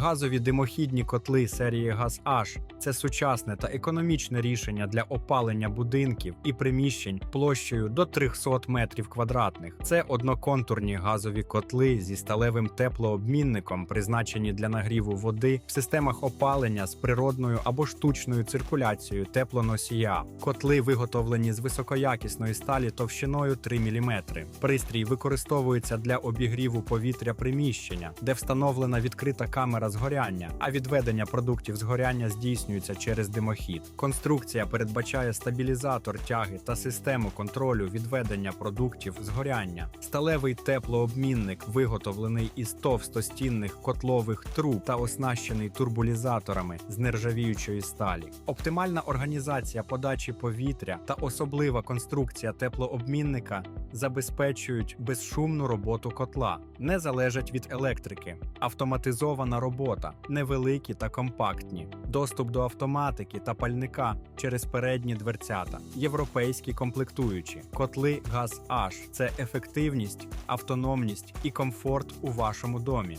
Газові димохідні котли серії Газ H – це сучасне та економічне рішення для опалення будинків і приміщень площею до 300 метрів квадратних. Це одноконтурні газові котли зі сталевим теплообмінником, призначені для нагріву води в системах опалення з природною або штучною циркуляцією теплоносія. Котли виготовлені з високоякісної сталі товщиною 3 мм. Пристрій використовується для обігріву повітря приміщення, де встановлена відкрита камера згоряння, а відведення продуктів згоряння здійснюється через димохід. Конструкція передбачає стабілізатор тяги та систему контролю відведення продуктів згоряння. Сталевий теплообмінник виготовлений із товстостінних котлових труб та оснащений турбулізаторами з нержавіючої сталі. Оптимальна організація подачі повітря та особлива конструкція теплообмінника забезпечують безшумну роботу котла, не залежать від електрики, автоматизована робота, невеликі та компактні, доступ до автоматики та пальника через передні дверцята, європейські комплектуючі, котли газ H – це ефективність, автономність і комфорт у вашому домі.